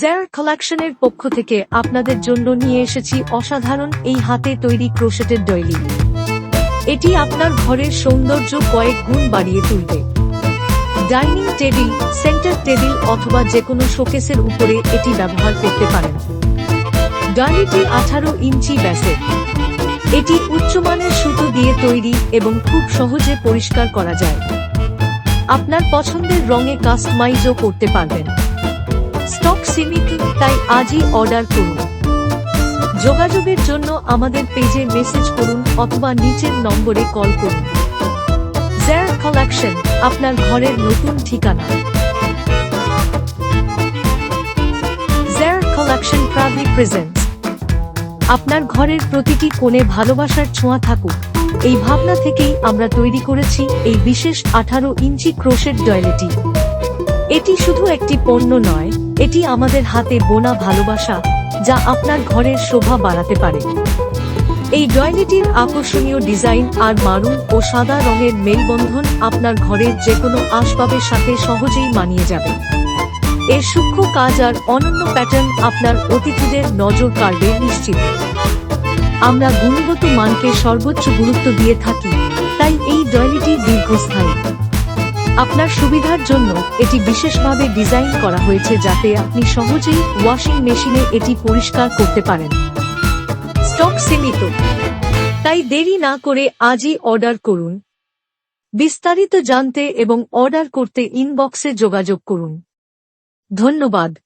জেয়ার কালেকশনের পক্ষ থেকে আপনাদের জন্য নিয়ে এসেছি অসাধারণ এই হাতে তৈরি ক্রোশেটের ডয়েলি। এটি আপনার ঘরের সৌন্দর্য কয়েক গুণ বাড়িয়ে তুলবে। ডাইনিং টেবিল, সেন্টার টেবিল অথবা যে কোনো শোকেসের উপরে এটি ব্যবহার করতে পারেন। ডালিটি আঠারো ইঞ্চি ব্যাসের এটি উচ্চমানের সুতো দিয়ে তৈরি এবং খুব সহজে পরিষ্কার করা যায়। আপনার পছন্দের রঙে কাস্টমাইজও করতে পারবেন। স্টক সীমিত তাই আজই অর্ডার করুন। যোগাযোগের জন্য আমাদের পেজে মেসেজ করুন অথবা নিচের নম্বরে কল করুন। জেয়ার কালেকশন আপনার ঘরের নতুন ঠিকানা। জেয়ার কালেকশন প্রাউডলি প্রেজেন্টস আপনার ঘরের প্রতিটি কোণে ভালোবাসার ছোঁয়া থাকুক। এই ভাবনা থেকেই আমরা তৈরি করেছি এই বিশেষ আঠারো ইঞ্চি ক্রোশের ডয়েলেটি এটি শুধু একটি পণ্য নয়, এটি আমাদের হাতে বোনা ভালোবাসা, যা আপনার ঘরের শোভা বাড়াতে পারে। এই ডয়েলিটির আকর্ষণীয় ডিজাইন আর মারুন ও সাদা রঙের মেলবন্ধন আপনার ঘরের যে কোনো আসবাবের সাথে সহজেই মানিয়ে যাবে। এর সূক্ষ্ম কাজ আর অনন্য প্যাটার্ন আপনার অতিথিদের নজর কাড়বে নিশ্চিত। আমরা গুণগত মানকে সর্বোচ্চ গুরুত্ব দিয়ে থাকি, তাই এই ডয়েলিটি দীর্ঘস্থায়ী। আপনার সুবিধার জন্য এটি বিশেষভাবে ডিজাইন করা হয়েছে যাতে আপনি সহজেই ওয়াশিং মেশিনে এটি পরিষ্কার করতে পারেন। স্টক সীমিত। তাই দেরি না করে আজই অর্ডার করুন। বিস্তারিত জানতে এবং অর্ডার করতে ইনবক্সে যোগাযোগ করুন। ধন্যবাদ।